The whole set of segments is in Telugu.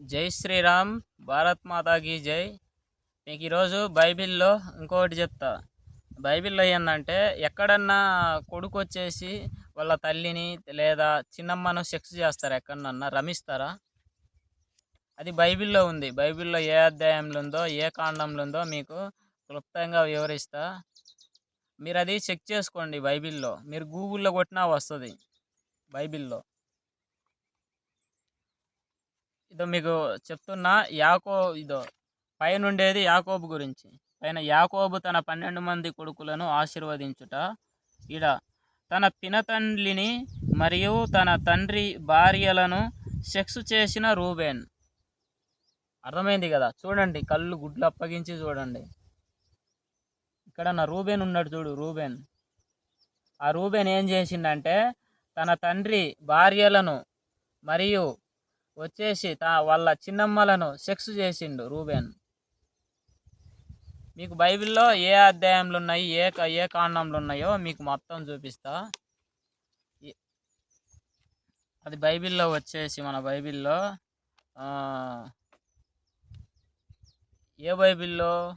జై శ్రీరామ్ భారత్ మాతాకి జై. మీకు ఈరోజు బైబిల్లో ఇంకొకటి చెప్తా. బైబిల్లో ఏంటంటే ఎక్కడన్నా కొడుకు వచ్చేసి వాళ్ళ తల్లిని లేదా చిన్నమ్మను సెక్స్ చేస్తారా? ఎక్కడన్నా రమిస్తారా? అది బైబిల్లో ఉంది. బైబిల్లో ఏ అధ్యాయంలో ఉందో ఏ కాండంలో ఉందో మీకు క్లుప్తంగా వివరిస్తా. మీరు అది చెక్ చేసుకోండి బైబిల్లో. మీరు గూగుల్లో కొట్టినా వస్తుంది బైబిల్లో. ఇదో మీకు చెప్తున్నా యాకో ఇదో పైన ఉండేది యాకోబు గురించి. పైన యాకోబు తన పన్నెండు మంది కొడుకులను ఆశీర్వదించుట. ఈడ తన పినతండ్రిని మరియు తన తండ్రి భార్యలను సెక్స్ చేసిన రూబేన్. అర్థమైంది కదా? చూడండి కళ్ళు గుడ్లు అప్పగించి చూడండి. ఇక్కడ నా రూబేన్ ఉన్నాడు చూడు రూబేన్. ఆ రూబేన్ ఏం చేసిండంటే తన తండ్రి భార్యలను మరియు వచ్చేసి తా వాళ్ళ చిన్నమ్మలను సెక్స్ చేసిండు రూబెన్. మీకు బైబిల్లో ఏ అధ్యాయంలో ఉన్నాయి ఏ క- ఏ కాండంలో ఉన్నాయో మీకు మొత్తం చూపిస్తా. అది బైబిల్లో వచ్చేసి మన బైబిల్లో ఏ బైబిల్లో?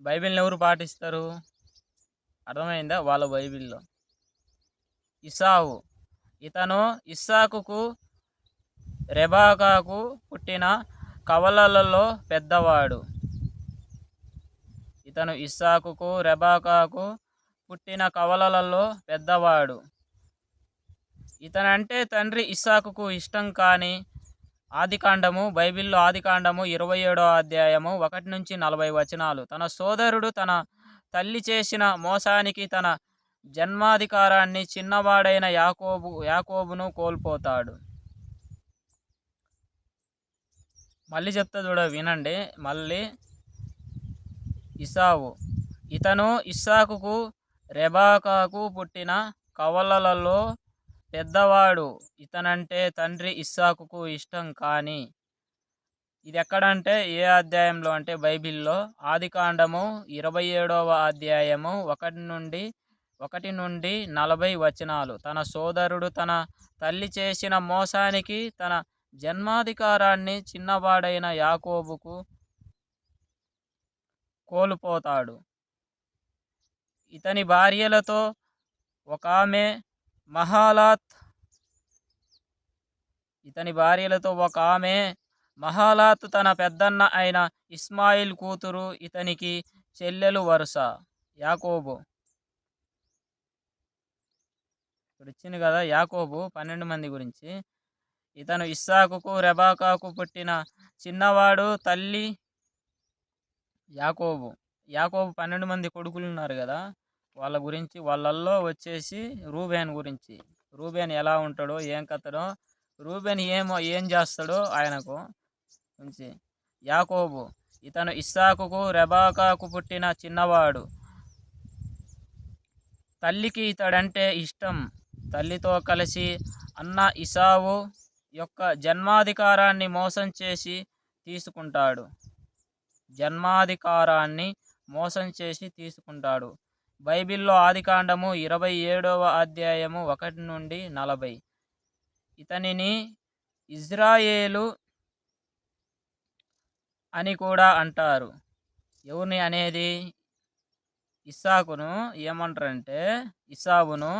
బైబిల్ని ఎవరు పాటిస్తారు? అర్థమైందా? వాళ్ళ బైబిల్లో. ఇసావు. ఇతను ఇస్సాకుకు రెబాకాకు పుట్టిన కవలలలో పెద్దవాడు. ఇతను ఇస్సాకుకు రెబాకాకు పుట్టిన కవలలలో పెద్దవాడు. ఇతనంటే తండ్రి ఇస్సాకుకు ఇష్టం కాని ఆదికాండము బైబిల్లో ఆదికాండము ఇరవై ఏడో అధ్యాయము ఒకటి నుంచి నలభై వచనాలు. తన సోదరుడు తన తల్లి చేసిన మోసానికి తన జన్మాధికారాన్ని చిన్నవాడైన యాకోబు యాకోబును కోల్పోతాడు. మళ్ళీ చెప్తా చూడ వినండి. మళ్ళీ ఇసావు. ఇతను ఇస్సాకుకు రెబాకాకు పుట్టిన కవలలలో పెద్దవాడు. ఇతనంటే తండ్రి ఇస్సాకుకు ఇష్టం కానీ ఇది ఎక్కడంటే ఏ అధ్యాయంలో అంటే బైబిల్లో ఆదికాండము ఇరవై ఏడవ అధ్యాయము ఒకటి నుండి ఒకటి నుండి నలభై వచనాలు. తన సోదరుడు తన తల్లి చేసిన మోసానికి తన జన్మాధికారాన్ని చిన్నవాడైన యాకోబుకు కోల్పోతాడు. ఇతని భార్యలతో ఒక ఆమె మహాలాత్ ఇతని భార్యలతో ఒక ఆమె మహాలాత్ తన పెద్దన్న అయిన ఇస్మాయిల్ కూతురు ఇతనికి చెల్లెలు వరుస. యాకోబు ఇప్పుడు ఇచ్చింది కదా యాకోబు పన్నెండు మంది గురించి. ఇతను ఇస్సాకుకు రెబాకాకు పుట్టిన చిన్నవాడు తల్లి యాకోబు. యాకోబు పన్నెండు మంది కొడుకులు ఉన్నారు కదా. వాళ్ళ గురించి వాళ్ళల్లో వచ్చేసి రూబేన్ గురించి. రూబేన్ ఎలా ఉంటాడో ఏం కథడో రూబేన్ ఏమో ఏం చేస్తాడో ఆయనకు గురించి. యాకోబు ఇతను ఇస్సాకుకు రెబాకాకు పుట్టిన చిన్నవాడు. తల్లికి ఇతడంటే ఇష్టం. తల్లితో కలిసి అన్న ఇసావు యొక్క జన్మాధికారాన్ని మోసం చేసి తీసుకుంటాడు. జన్మాధికారాన్ని మోసం చేసి తీసుకుంటాడు. బైబిల్లో ఆదికాండము ఇరవై ఏడవ అధ్యాయము ఒకటి నుండి నలభై. ఇతనిని ఇజ్రాయేలు అని కూడా అంటారు. ఎవరిని అనేది ఇస్సాకును ఏమంటారంటే ఇసావును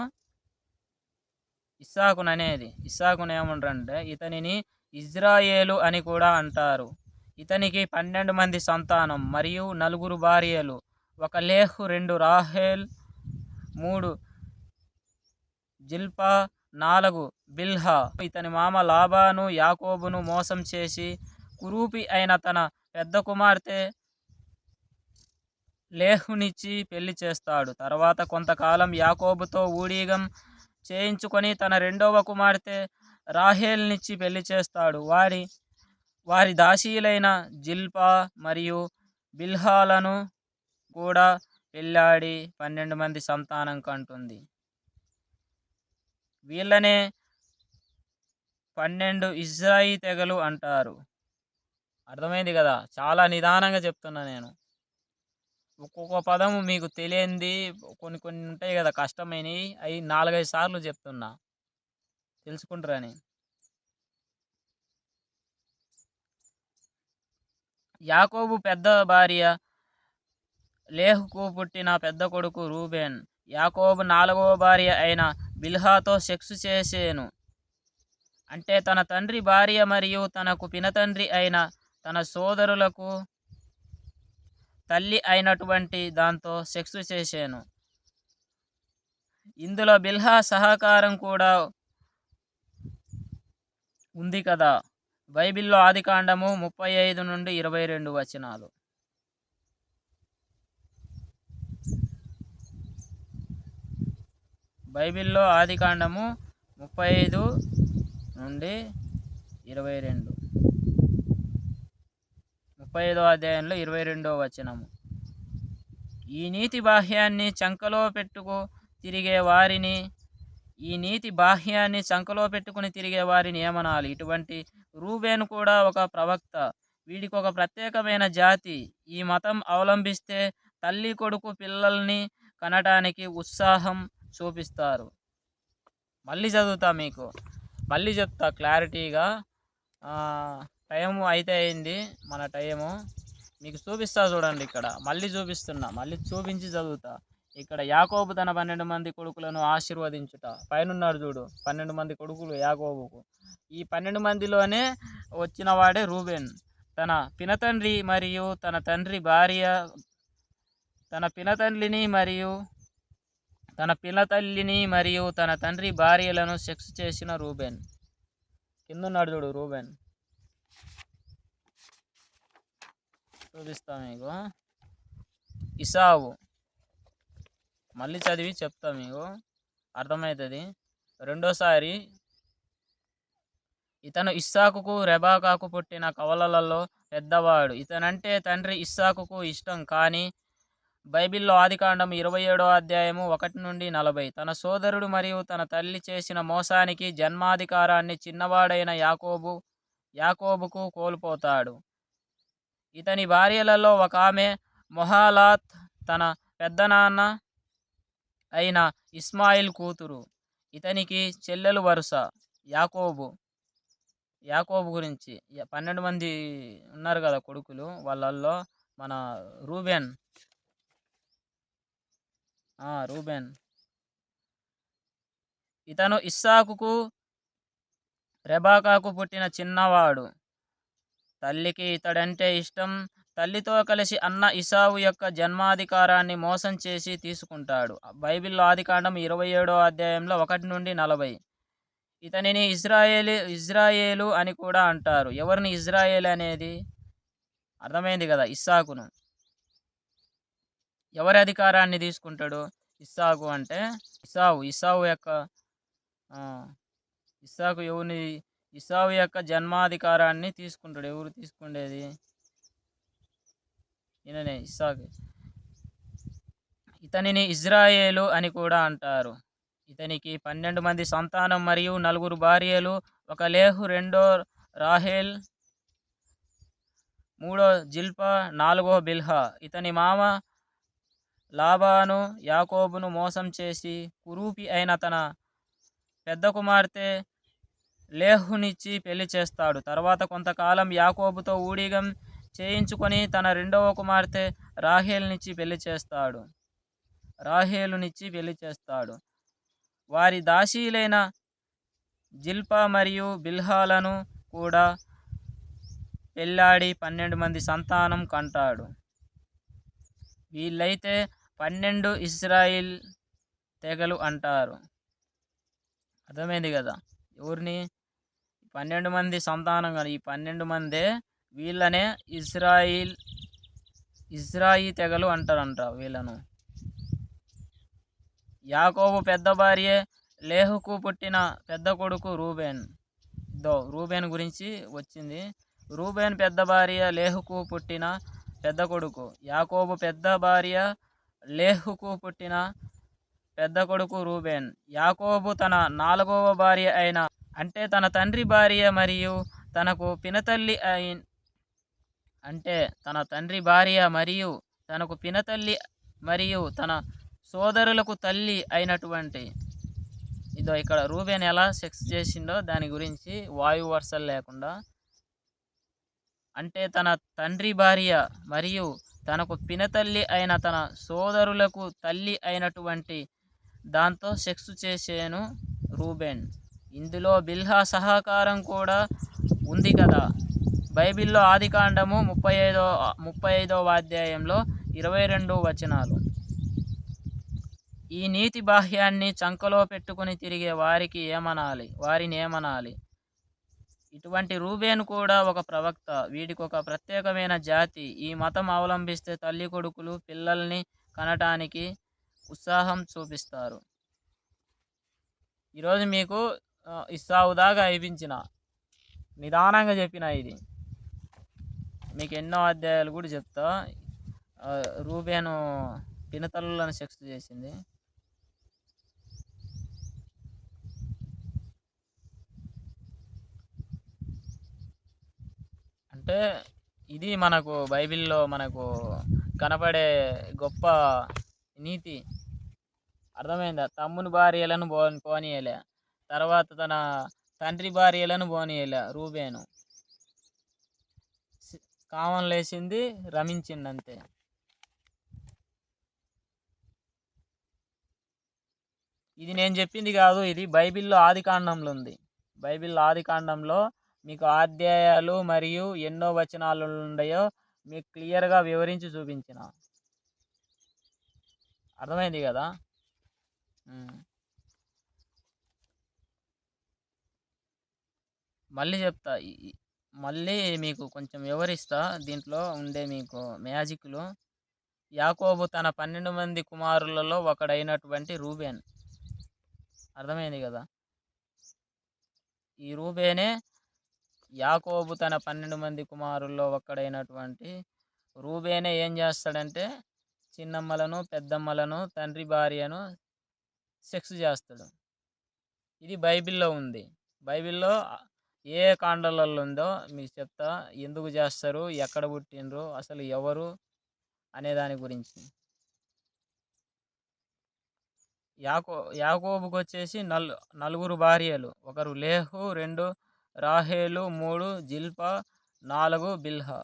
ఇస్సాకును అనేది ఇస్సాకును ఏమంటారంటే ఇతనిని ఇజ్రాయేలు అని కూడా అంటారు. ఇతనికి పన్నెండు మంది సంతానం మరియు నలుగురు భార్యలు. ఒక లేహు రెండు రాహేల్ మూడు జిల్పా నాలుగు బిల్హా. ఇతని మామ లాబాను యాకోబును మోసం చేసి కురూపి అయిన తన పెద్ద కుమార్తె లేహునిచ్చి పెళ్ళి చేస్తాడు. తర్వాత కొంతకాలం యాకోబుతో ఊడిగం చేయించుకొని తన రెండవ కుమార్తె రాహేల్నిచ్చి పెళ్ళి చేస్తాడు. వారి వారి దాసీలైన జిల్పా మరియు బిల్హాలను కూడా పెళ్ళాడి పన్నెండు మంది సంతానం కంటుంది. వీళ్ళనే పన్నెండు ఇజ్రాయి తెగలు అంటారు. అర్థమైంది కదా? చాలా నిదానంగా చెప్తున్నా నేను. ఒక్కొక్క పదము మీకు తెలియంది. కొన్ని కొన్ని ఉంటాయి కదా కష్టమైనవి అవి నాలుగైదు సార్లు చెప్తున్నా. తెలుసుకుంటారని. యాకోబు పెద్ద భార్య లేహుకు పుట్టిన పెద్ద కొడుకు రూబేన్. యాకోబు నాలుగవ భార్య అయిన బిల్హాతో సెక్స్ చేసేను. అంటే తన తండ్రి భార్య మరియు తనకు పినతండ్రి అయిన తన సోదరులకు తల్లి అయినటువంటి దాంతో సెక్స్ చేశాను. ఇందులో బిల్హా సహకారం కూడా ఉంది కదా. బైబిల్లో ఆదికాండము ముప్పై ఐదు నుండి ఇరవై రెండు వచనాలు. బైబిల్లో ఆదికాండము ముప్పై ఐదు నుండి ఇరవై రెండు. ముప్పై ఐదో అధ్యాయంలో ఇరవై రెండో వచనము. ఈ నీతి బాహ్యాన్ని చంకలో పెట్టుకు తిరిగే వారిని ఈ నీతి బాహ్యాన్ని చంకలో పెట్టుకుని తిరిగే వారిని ఏమనాలి? ఇటువంటి రూబేన్ కూడా ఒక ప్రవక్త వీడికి ఒక ప్రత్యేకమైన జాతి. ఈ మతం అవలంబిస్తే తల్లి కొడుకు పిల్లల్ని కనటానికి ఉత్సాహం చూపిస్తారు. మళ్ళీ చదువుతా మీకు. మళ్ళీ చెప్తా క్లారిటీగా. టైము అయితే అయింది మన టైము. మీకు చూపిస్తా చూడండి ఇక్కడ. మళ్ళీ చూపిస్తున్నా మళ్ళీ చూపించి చదువుతా. ఇక్కడ యాకోబు తన పన్నెండు మంది కొడుకులను ఆశీర్వదించుట. పైనున్నాడు చూడు పన్నెండు మంది కొడుకులు యాకోబుకు. ఈ పన్నెండు మందిలోనే వచ్చిన వాడే రూబెన్. తన పినతండ్రి మరియు తన తండ్రి భార్య తన పినతండ్రిని మరియు తన పినతల్లిని మరియు తన తండ్రి భార్యలను సెక్స్ చేసిన రూబెన్. కిందున్నాడు చూడు రూబెన్. చూపిస్తా మీకు ఇసావు. మళ్ళీ చదివి చెప్తా మీకు. అర్థమవుతుంది రెండోసారి ఇతను ఇస్సాకుకు రెబాకాకు పుట్టిన కవలలలో పెద్దవాడు. ఇతనంటే తండ్రి ఇస్సాకుకు ఇష్టం కానీ బైబిల్లో ఆదికాండం ఇరవై ఏడో అధ్యాయము ఒకటి నుండి నలభై. తన సోదరుడు మరియు తన తల్లి చేసిన మోసానికి జన్మాధికారాన్ని చిన్నవాడైన యాకోబు యాకోబుకు కోల్పోతాడు. ఇతని భార్యలలో ఒక ఆమె మొహాలాత్ తన పెద్దనాన్న అయిన ఇస్మాయిల్ కూతురు. ఇతనికి చెల్లెలు వరుస యాకోబు. యాకోబు గురించి పన్నెండు మంది ఉన్నారు కదా కొడుకులు. వాళ్ళల్లో మన రూబెన్. రూబెన్. ఇతను ఇస్సాకుకు రెబాకాకు పుట్టిన చిన్నవాడు. తల్లికి ఇతడంటే ఇష్టం. తల్లితో కలిసి అన్న ఇసావు యొక్క జన్మాధికారాన్ని మోసం చేసి తీసుకుంటాడు. బైబిల్లో ఆదికాండం ఇరవై ఏడో అధ్యాయంలో ఒకటి నుండి నలభై. ఇతనిని ఇజ్రాయేల్ ఇజ్రాయేలు అని కూడా అంటారు. ఎవరిని ఇజ్రాయేల్ అనేది? అర్థమైంది కదా ఇస్సాకును. ఎవరి అధికారాన్ని తీసుకుంటాడు? ఇస్సాకు అంటే ఇసావు. ఇసావు యొక్క ఇస్సాకు ఎవరిని ఇసావు యొక్క జన్మాధికారాన్ని తీసుకుంటాడు. ఎవరు తీసుకుండేది? ఈయననే ఇస్సాకు. ఇతనిని ఇజ్రాయేలు అని కూడా అంటారు. ఇతనికి పన్నెండు మంది సంతానం మరియు నలుగురు భార్యలు ఒక లేహు రెండో రాహేల్ మూడో జిల్పా నాలుగో బిల్హా. ఇతని మామ లాబాను యాకోబును మోసం చేసి కురూపి అయిన తన పెద్ద కుమార్తె లేహునిచ్చి పెళ్ళి చేస్తాడు. తర్వాత కొంతకాలం యాకోబుతో ఊడిగం చేయించుకొని తన రెండవ కుమార్తె రాహేల్నిచ్చి పెళ్ళి చేస్తాడు. రాహేలునిచ్చి పెళ్ళి చేస్తాడు. వారి దాసీలైన జిల్పా మరియు బిల్హాలను కూడా పెళ్ళాడి పన్నెండు మంది సంతానం కంటాడు. వీళ్ళైతే పన్నెండు ఇస్రాయిల్ తెగలు అంటారు. అర్థమైంది కదా? ఎవరిని? పన్నెండు మంది సంతానం కానీ ఈ పన్నెండు మందే వీళ్ళనే ఇజ్రాయిల్ ఇజ్రాయి తెగలు అంటారంట వీళ్ళను. యాకోబు పెద్ద భార్య లేహుకు పుట్టిన పెద్ద కొడుకు రూబేన్. దో రూబేన్ గురించి వచ్చింది. రూబేన్ పెద్ద భార్య లేహుకు పుట్టిన పెద్ద కొడుకు. యాకోబు పెద్ద భార్య లేహుకు పుట్టిన పెద్ద కొడుకు రూబేన్. యాకోబు తన నాలుగవ భార్య అయిన అంటే తన తండ్రి భార్య మరియు తనకు పినతల్లి అయి అంటే తన తండ్రి భార్య మరియు తనకు పినతల్లి మరియు తన సోదరులకు తల్లి అయినటువంటి ఇదో ఇక్కడ రూబేన్ ఎలా సెక్స్ చేసిండో దాని గురించి వాయు వర్షాలు లేకుండా అంటే తన తండ్రి భార్య మరియు తనకు పినతల్లి అయిన తన సోదరులకు తల్లి అయినటువంటి దాంతో సెక్స్ చేసేను రూబెన్. ఇందులో బిల్హా సహకారం కూడా ఉంది కదా. బైబిల్లో ఆదికాండము ముప్పై ఐదో ముప్పై ఐదవ అధ్యాయంలో ఇరవై రెండు వచనాలు. ఈ నీతి బాహ్యాన్ని చంకలో పెట్టుకుని తిరిగే వారికి ఏమనాలి? వారిని ఏమనాలి? ఇటువంటి రూబేన్ కూడా ఒక ప్రవక్త వీడికి ఒక ప్రత్యేకమైన జాతి. ఈ మతం అవలంబిస్తే తల్లి కొడుకులు పిల్లల్ని కనటానికి ఉత్సాహం చూపిస్తారు. ఈరోజు మీకు ఆ, దాకా అయిపించిన. నిదానంగా చెప్పిన ఇది. మీకు ఎన్నో అధ్యాయాలు కూడా చెప్తా. రూబేను పినతల్లులను సెక్స్ చేసింది. అంటే ఇది మనకు బైబిల్లో మనకు కనపడే గొప్ప నీతి. అర్థమైందా? తమ్ముని భార్యలను బో పోనీయలే. తర్వాత తన తండ్రి భార్యలను పోనీయలే రూబేను. కామం లేచింది రమించింది అంతే ఇది నేను చెప్పింది కాదు ఇది బైబిల్లో ఆది కాండంలో ఉంది బైబిల్ ఆది కాండంలో మీకు అధ్యాయాలు మరియు ఎన్నో వచనాలు ఉన్నాయో మీకు క్లియర్గా వివరించి చూపించిన. అర్థమైంది కదా? మళ్ళీ చెప్తా. మళ్ళీ మీకు కొంచెం వివరిస్తా. దీంట్లో ఉండే మీకు మ్యాజిక్లు. యాకోబు తన పన్నెండు మంది కుమారులలో ఒకడైనటువంటి రూబేన్. అర్థమైంది కదా? ఈ రూబేనే యాకోబు తన పన్నెండు మంది కుమారుల్లో ఒక్కడైనటువంటి రూబేనే ఏం చేస్తాడంటే చిన్నమ్మలను పెద్దమ్మలను తండ్రి భార్యను సెక్స్ చేస్తాడు. ఇది బైబిల్లో ఉంది. బైబిల్లో ఏ కాండలలో ఉందో మీకు చెప్తా. ఎందుకు చేస్తారు? ఎక్కడ పుట్టినరు అసలు ఎవరు? అనే దాని గురించి. యాకో యాకోబుకి వచ్చేసి నల్ నలుగురు భార్యలు. ఒకరు లేహు రెండు రాహేలు మూడు జిల్పా నాలుగు బిల్హా.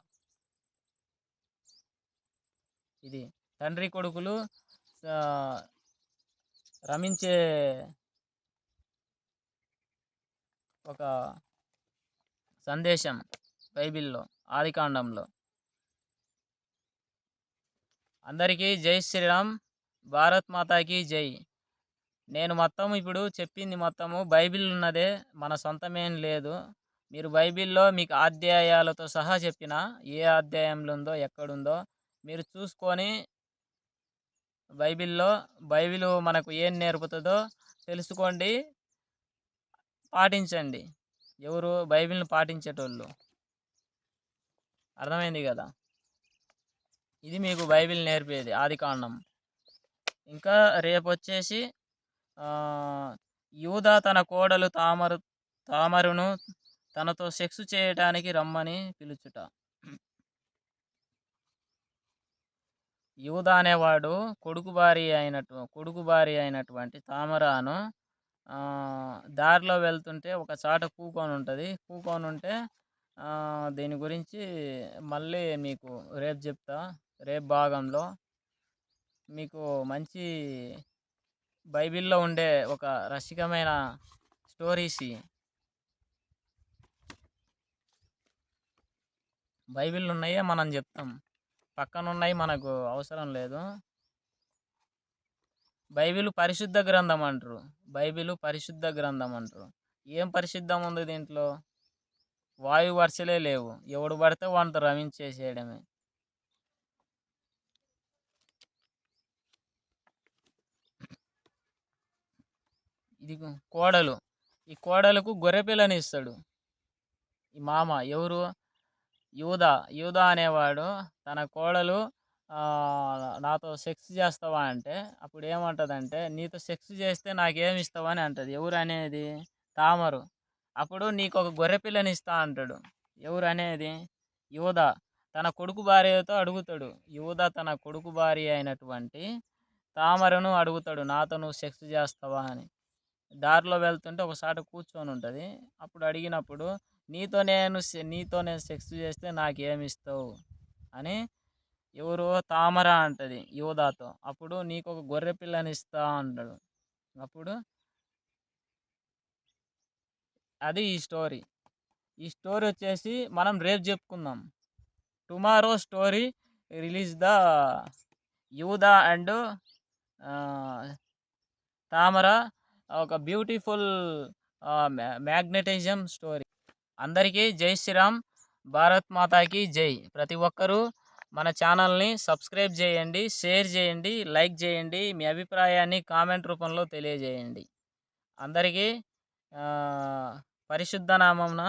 ఇది తండ్రి కొడుకులు రమించే ఒక సందేశం బైబిల్లో ఆదికాండంలో. అందరికీ జై శ్రీరామ్. భారత్ మాతాకి జై. నేను మొత్తం ఇప్పుడు చెప్పింది మొత్తము బైబిల్ ఉన్నదే మన సొంతమేం లేదు. మీరు బైబిల్లో మీకు అధ్యాయాలతో సహా చెప్పిన ఏ అధ్యాయంలో ఉందో ఎక్కడుందో మీరు చూసుకొని బైబిల్లో బైబిల్ మనకు ఏం నేర్పుతుందో తెలుసుకోండి పాటించండి. ఎవరు బైబిల్ని పాటించేటోళ్ళు? అర్థమైంది కదా? ఇది మీకు బైబిల్ నేర్పేది ఆది కాండం. ఇంకా రేపు వచ్చేసి యూదా తన కోడలు తామరు తామరును తనతో సెక్స్ చేయటానికి రమ్మని పిలుచుట. యూదా అనేవాడు కొడుకు భార్య అయినటు కొడుకు భార్య అయినటువంటి తామరాను దారిలో వెళ్తుంటే ఒక చాట కూకొని ఉంటుంది. కూకొని ఉంటే దీని గురించి మళ్ళీ మీకు రేపు చెప్తా. రేపు భాగంలో మీకు మంచి బైబిల్లో ఉండే ఒక రసికమైన స్టోరీస్ బైబిల్ ఉన్నాయే మనం చెప్తాం. పక్కన ఉన్నాయి మనకు అవసరం లేదు. బైబిల్ పరిశుద్ధ గ్రంథం అంటారు. బైబిల్ పరిశుద్ధ గ్రంథం అంటారు. ఏం పరిశుద్ధం ఉంది దీంట్లో? వాయు వరుసలే లేవు. ఎవడు పడితే వాడితో రమించేసేయడమే. ఇది కోడలు. ఈ కోడలకు గొర్రెపిల్లని ఇస్తాడు ఈ మామ ఎవరు? యూదా. యూదా అనేవాడు తన కోడలు నాతో సెక్స్ చేస్తావా అంటే అప్పుడు ఏమంటదంటే నీతో సెక్స్ చేస్తే నాకేమి ఇస్తావా అని అంటుంది. ఎవరు అనేది తామరు. అప్పుడు నీకు ఒక గొర్రె పిల్లని ఇస్తా అంటాడు. ఎవరు అనేది యూదా తన కొడుకు భార్యతో అడుగుతాడు. యూదా తన కొడుకు భార్య అయినటువంటి తామరను అడుగుతాడు. నాతో నువ్వు సెక్స్ చేస్తావా? అని. దారిలో వెళ్తుంటే ఒకసారి కూర్చొని ఉంటుంది. అప్పుడు అడిగినప్పుడు నీతో నేను నీతో నేను సెక్స్ చేస్తే నాకేమి ఇస్తావు? అని ఎవరు తామర అంటది యోధాతో. అప్పుడు నీకు ఒక గొర్రె పిల్లని ఇస్తా అంటాడు. అప్పుడు అది ఈ స్టోరీ. ఈ స్టోరీ వచ్చేసి మనం రేపు చెప్పుకుందాం. టుమారో స్టోరీ రిలీజ్ ద యూదా అండ్ తామర ఒక బ్యూటిఫుల్ మ్యాగ్నెటిజం స్టోరీ. అందరికీ జై శ్రీరామ్. భారత్ మాతాకి జై. ప్రతి ఒక్కరూ మన ఛానల్ని సబ్స్క్రైబ్ చేయండి షేర్ చేయండి లైక్ చేయండి మీ అభిప్రాయాన్ని కామెంట్ రూపంలో తెలియజేయండి. అందరికీ పరిశుద్ధ నామంన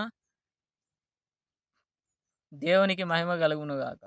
దేవునికి మహిమ కలుగునుగాక.